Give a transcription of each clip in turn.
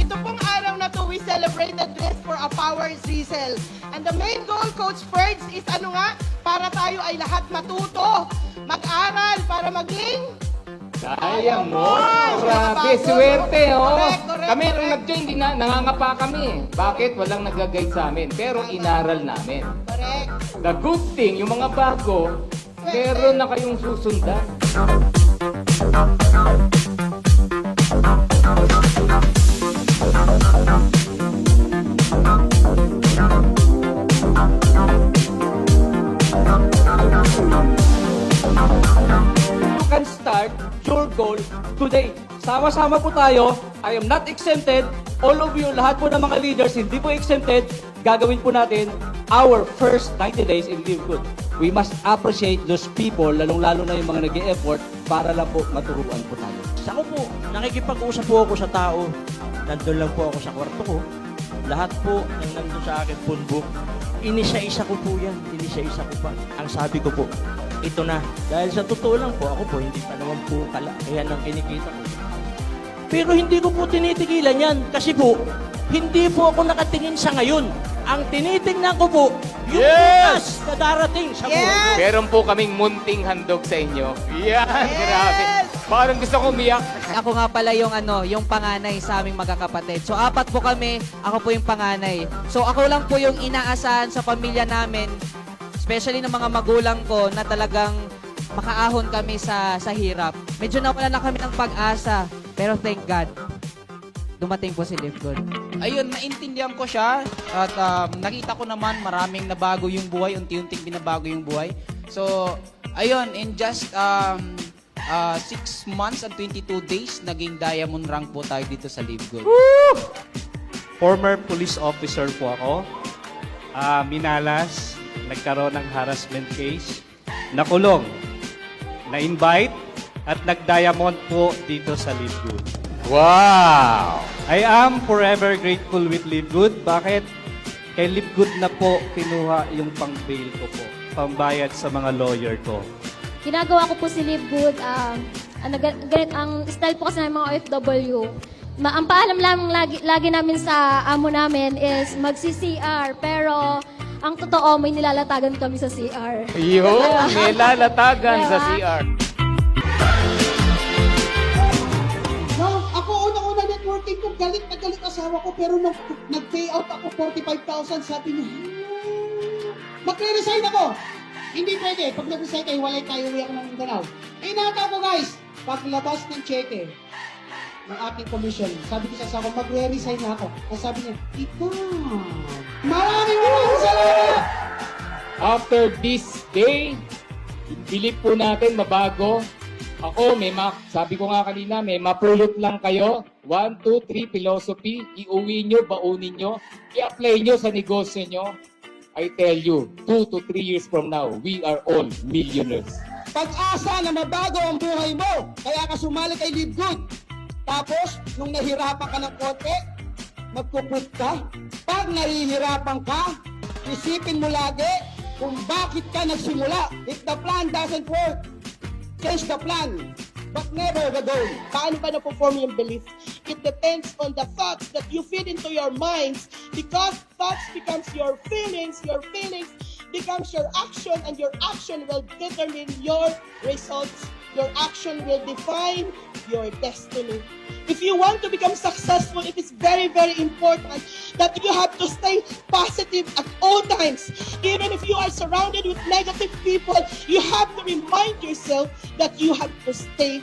Ito pong araw na to, we celebrated this for a power Zizel. And the main goal, Coach Ferds, is ano nga? Para tayo ay lahat matuto, mag-aral, para maging... Kaya mo. Grabe, swerte, oh. Kami nung nag-join, di na, nangangapa kami. eh. Bakit? Walang nag-guide sa amin. Pero inaral namin. Correct. The good thing, yung mga bago, meron na kayong susundan. Start your goal today. Sama-sama po tayo. I am not exempted. All of you, lahat po ng mga leaders, hindi po exempted. Gagawin po natin our first 90 days in Live Good. We must appreciate those people, lalong-lalo na yung mga nag effort para lang po maturuan po tayo. Ako po, nakikipag-usap po ako sa tao. Nandun lang po ako sa kwarto ko. Lahat po ng nandun sa akin phonebook, inisa-isa ko po yan. Inisa-isa ko pa. Ang sabi ko po, ito na. Dahil sa totoo lang po, ako po, hindi pa naman po kalakihan ng kinikita ko. Pero hindi ko po tinitigilan yan. Kasi po, hindi po ako nakatingin sa ngayon. Ang tinitingnan ko po, yung bukas na darating sa buhay. Yes! Meron po kaming munting handog sa inyo. Yan, grabe. Parang gusto ko umiyak. Ako nga pala yung ano, yung panganay sa aming magkakapatid. So apat po kami, ako po yung panganay. So ako lang po yung inaasahan sa pamilya namin, especially ng mga magulang ko na talagang makaahon kami sa sa hirap. Medyo nawala na kami ng pag-asa, pero thank God, dumating po si Live Good. ayun, naintindihan ko siya at um, nakita ko naman maraming nabago yung buhay, unti-unting binabago yung buhay. So, ayun, in just um, uh, 6 months and 22 days, naging diamond rank po tayo dito sa Live Good. Former police officer po ako. Ah, minalas, nagkaroon ng harassment case. Nakulong. Na-invite at nag-diamond po dito sa Live Good. Wow! I am forever grateful with Live Good. Bakit? Kay Live Good na po kinuha yung pang-bail ko po. Pambayad sa mga lawyer ko. ginagawa ko po si Live Good. Um, ano, gan- ganit, ang style po kasi ng mga OFW. Ma ang paalam lang lagi, lagi namin sa amo namin is magsi-CR. Pero ang totoo, may nilalatagan kami sa CR. Yun, may lalatagan sa Diba? CR. No, ako unang-una networking ko, galit na galit asawa ko, pero nung nag-pay out ako 45,000, sabi niya, "Hmm, magre-resign ako. Hindi pwede. Pag nag-resign kayo, walay tayo, uwi ako ng Mindanao. Eh, nakata ko guys, paglabas ng cheque, ng aking commission, sabi ko sa asawa ko, magre-resign na ako. Ang sabi niya, ikaw, maraming! After this day, believe po natin mabago. Ako, may ma sabi ko nga kanina, may mapulot lang kayo. One, two, three, philosophy. Iuwi nyo, baunin nyo. I-apply nyo sa negosyo nyo. I tell you, two to three years from now, we are all millionaires. Pag-asa na mabago ang buhay mo, kaya ka sumali kay Live Good. Tapos, nung nahirapan ka ng konti, magkukut ka. Pag nahihirapan ka, isipin mo lagi kung bakit ka nagsimula. If the plan doesn't work, change the plan. But never the goal. Paano ba na-perform yung belief? It depends on the thoughts that you feed into your minds because thoughts becomes your feelings, your feelings becomes your action and your action will determine your results. Your action will define your destiny. If you want to become successful, it is very, very important that you have to stay positive at all times. Even if you are surrounded with negative people, you have to remind yourself that you have to stay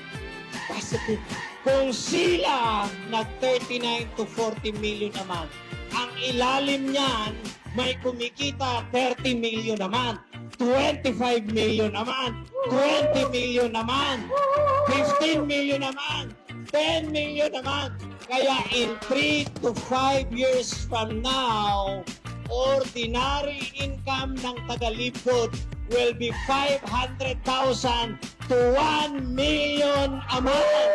positive. Kung sila nag 39 to 40 million naman, ang ilalim niyan may kumikita 30 million naman, 25 million naman, 20 million naman, 15 million naman, 10 million naman. Kaya in 3 to 5 years from now, ordinary income ng taga-Libgod will be 500,000 to 1 million a month.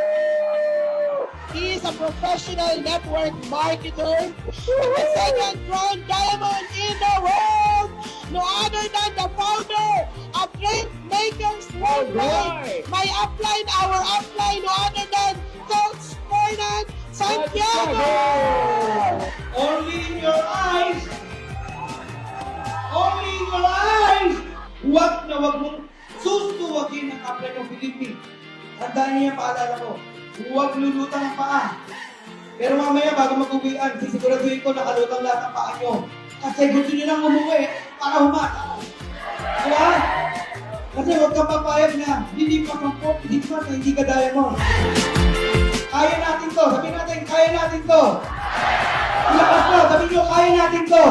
He is a professional network marketer, the second crown diamond in the world, no other than the founder of Makers Worldwide. My upline, our upline, no other than Coach Santiago! Only in your eyes. Only in your eyes. Huwag na huwag mong susuwagin ang kapre ng Philippines. Tandaan yung paalala ko. Huwag lulutang ang paa. Pero mamaya bago mag-uwian, sisiguraduhin ko nakalutang lahat ang paa nyo. Kasi gusto nyo lang umuwi para humata. Diba? Kasi huwag kang papayag na hindi pa kang 46 months na hindi ka diamond. Kaya natin to. Sabihin natin, kaya natin to. Ilakas mo, sabihin nyo, kaya natin to.